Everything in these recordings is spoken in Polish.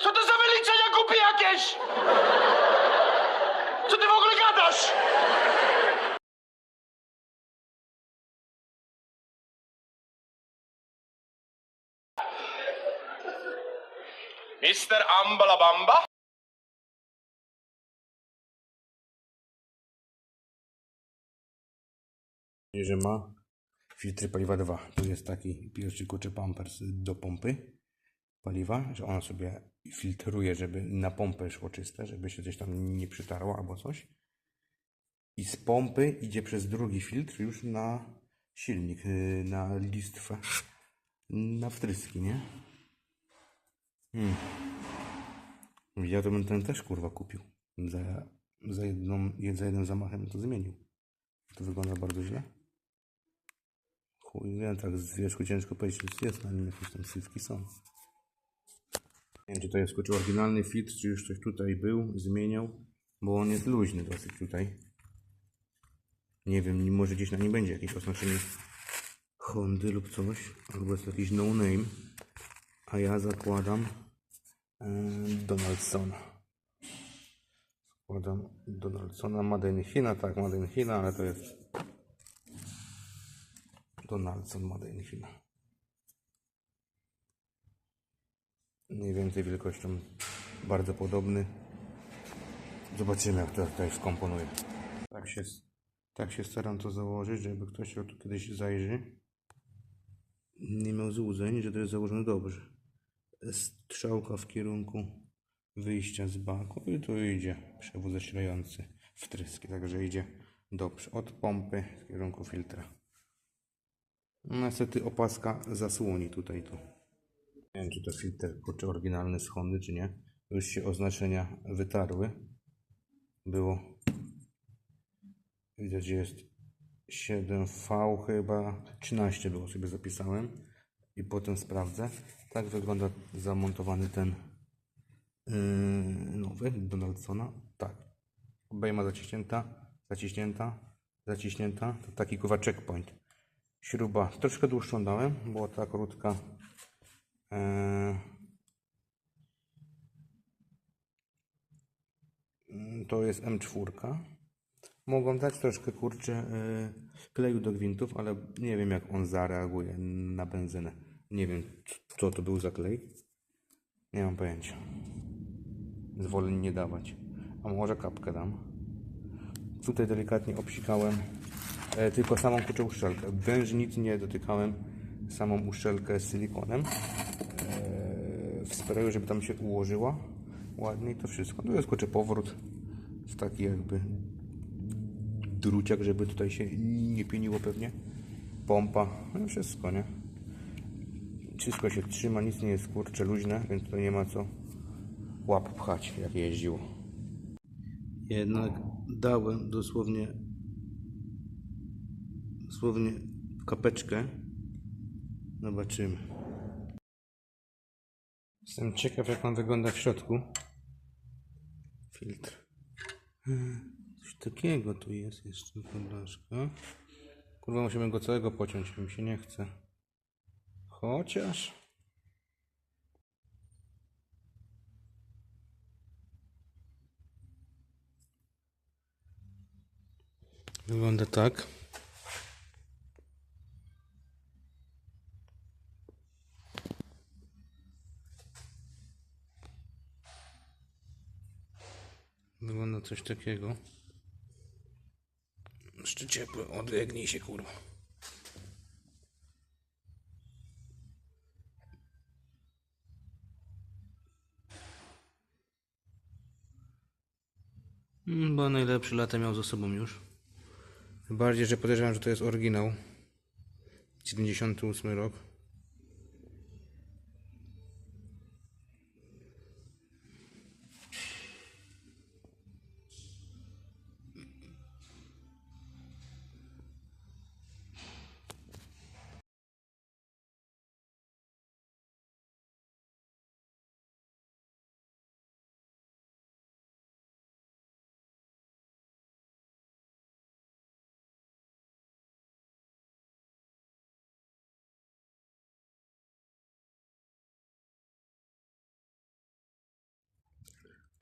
Co to za wyliczenia głupie jakieś? Co ty w ogóle gadasz? Mister Ambalabamba? że ma filtry paliwa 2. Tu jest taki pierwszy kurczę pampers do pompy paliwa, że on sobie filtruje, żeby na pompę szło czyste, żeby się coś tam nie przytarło albo coś. I z pompy idzie przez drugi filtr już na silnik, yy, na listwę, na wtryski, nie? Hmm. Ja to bym ten też kurwa kupił. Za, za, jedną, za jednym zamachem to zmienił. To wygląda bardzo źle. Chuj, wiem, tak z wierzchu ciężko powiedzieć, jest na nim jakieś tam sywki są. Nie wiem, czy to jest kurczę oryginalny filtr, czy już coś tutaj był, zmieniał, bo on jest luźny dosyć tutaj. Nie wiem, może gdzieś na nim będzie jakieś oznaczenie Hondy lub coś, albo jest jakiś no name, a ja zakładam e, Donaldsona. Zakładam Donaldsona, Made in China, tak, Made in China, ale to jest Donaldson Made in China. Mniej więcej wielkością bardzo podobny. Zobaczymy jak to tutaj skomponuje. Tak się, tak się staram to założyć, żeby ktoś jak tu kiedyś zajrzy nie miał złudzeń, że to jest założone dobrze. Strzałka w kierunku wyjścia z baku i tu idzie przewód zasilający wtryski, także idzie dobrze od pompy w kierunku filtra. Niestety opaska zasłoni tutaj to. Nie wiem, czy to filtr kurczę oryginalny z Hondy, czy nie. Już się oznaczenia wytarły. Było. Widać, że jest 7V chyba. 13 było sobie zapisałem. I potem sprawdzę. Tak wygląda zamontowany ten yy, nowy Donaldsona. Tak. Obejma zaciśnięta, zaciśnięta, zaciśnięta. To taki kurwa checkpoint. Śruba troszkę dłuższą dałem, była ta krótka. Mm, to jest M4. Mogą dać troszkę kurczę e, kleju do gwintów, ale nie wiem jak on zareaguje na benzynę. Nie wiem co to był za klej. Nie mam pojęcia. Zwolę nie dawać. A może kapkę dam. Tutaj delikatnie obsikałem e, tylko samą kurczę uszczelkę. Węży nic nie dotykałem. Samą uszczelkę z silikonem. Sprayu, żeby tam się ułożyła ładnie i to wszystko. Tu jest kurczę powrót z taki jakby druciak, żeby tutaj się nie pieniło pewnie. Pompa, no wszystko, nie? Wszystko się trzyma, nic nie jest kurcze luźne, więc to nie ma co łap pchać, jak jeździło. Jednak dałem dosłownie dosłownie kapeczkę. Zobaczymy. Jestem ciekaw, jak on wygląda w środku. Filtr. Hmm, Coś takiego tu jest jeszcze, podlaszka. Kurwa, musimy go całego pociąć, mi się nie chce. Chociaż... Wygląda tak. Wygląda coś takiego. Jeszcze ciepły, odlegnij się kurwa. Mm, Bo najlepszy lata miał za sobą już. Bardziej, że podejrzewam, że to jest oryginał. 98 rok.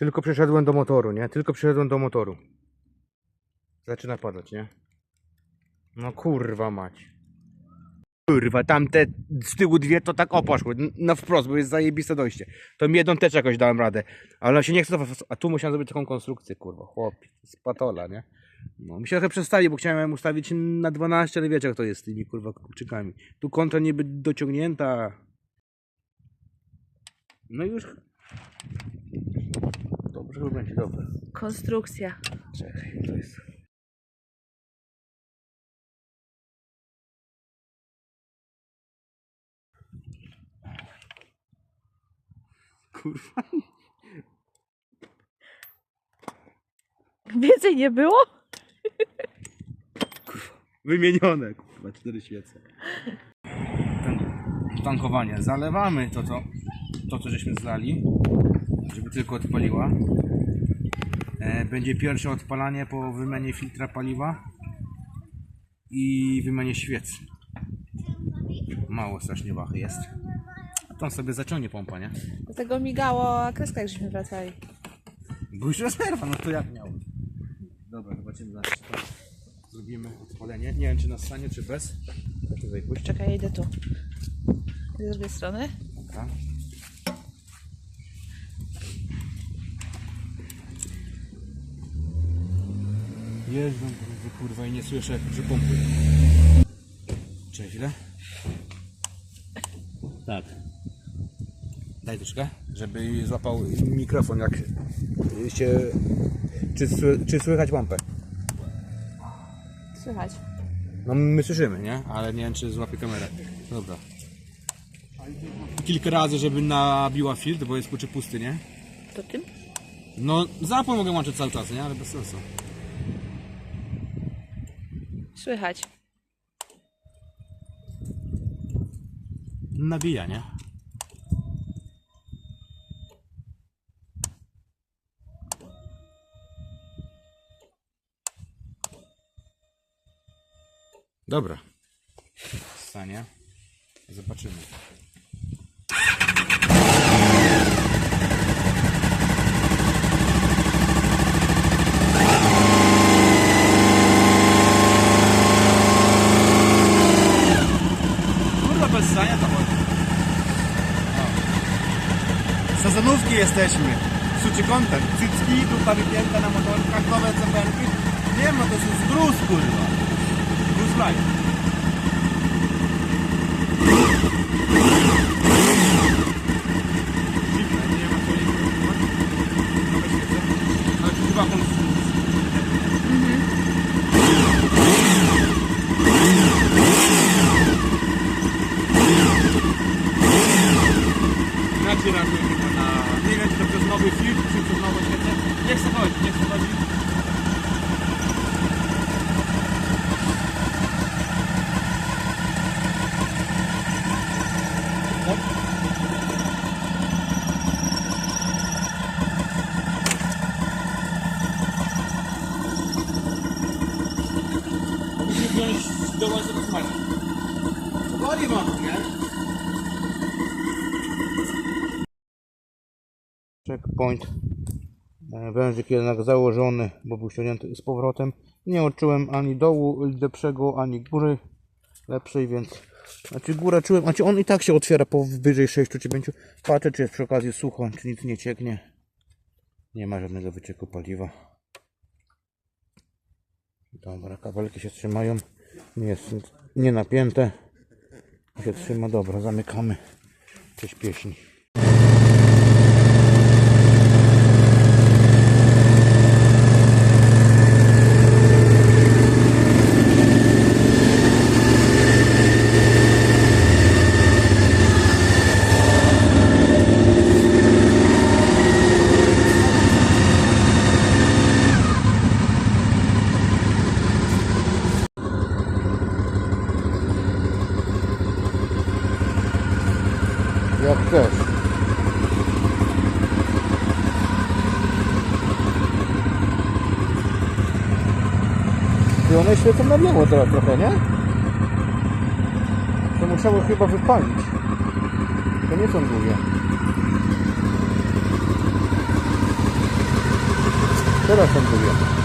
Tylko przeszedłem do motoru, nie? Tylko przeszedłem do motoru. Zaczyna padać, nie? No kurwa mać. Kurwa, tamte z tyłu dwie to tak oposzły. n- Na wprost, bo jest zajebiste dojście. To mi jedną też jakoś dałem radę. Ale ona się nie chce. A tu musiałem zrobić taką konstrukcję, kurwa. Chłopie, z patola, nie? No, mi się trochę przestali, bo chciałem ustawić na 12, ale wiecie jak to jest z tymi kurwa kurczykami. Tu kontra niby dociągnięta. No już. Dobrze, chyba będzie dobrze. Konstrukcja. Czekaj, to jest. Kurwa. Więcej nie było? Wymienione, kurwa, cztery świece. Tan- tankowanie. Zalewamy to, co, to, co żeśmy zlali, żeby tylko odpaliła. E, będzie pierwsze odpalanie po wymianie filtra paliwa i wymianie świec. Mało strasznie wachy jest. A on sobie zaciągnie pompa, nie? Do tego migało, kreska jak żeśmy wracali. Bo już rezerwa, no to jak miał. Dobra, zobaczymy zaraz, zrobimy odpalenie. Nie wiem, czy na stanie, czy bez. Czekaj, idę tu. Z drugiej strony. Dobra. Jeżdżą kurwa, kurwa i nie słyszę jak przypompuję. Cześć, ile? Tak. Daj troszkę, żeby złapał mikrofon jak się... Czy, czy słychać pompę? Słychać. No my słyszymy, nie? Ale nie wiem czy złapie kamerę. Dobra. Kilka razy, żeby nabiła filtr, bo jest kurczę pusty, nie? To tym? No zapłon mogę łączyć cały czas, nie? Ale bez sensu. Słychać. Nabija, nie? Dobra. Stanie. Zobaczymy. Kurwa bez stania to chodzi. Sezonówki jesteśmy. Suczy kątem. Cycki, dupa wypięta na motorkach, nowe ceperki. Nie ma, to jest gruz, kurwa. Gruz life. Dziwne, nie ma tu nic. Nowe świece. Ale to chyba konstrukcja. Inaczej reaguje chyba na... Nie wiem, czy to przez nowy filtr, czy przez nowe świece. Nie chcę chodzi, nie chcę chodzi. Musimy wziąć do łazy do smaku. Woli mam, nie? Checkpoint. E, Wężyk jednak założony, bo był ściągnięty z powrotem. Nie odczułem ani dołu lepszego, ani góry lepszej, więc... Znaczy górę czułem, znaczy on i tak się otwiera powyżej 6 czy 5. Patrzę, czy jest przy okazji sucho, czy nic nie cieknie. Nie ma żadnego wycieku paliwa. Dobra, kabelki się trzymają. Nie jest nie napięte. Się trzyma, dobra, zamykamy. Cześć pieśni. one świecą na biało teraz trochę, nie? To musiały chyba wypalić. To nie są długie. Teraz są długie.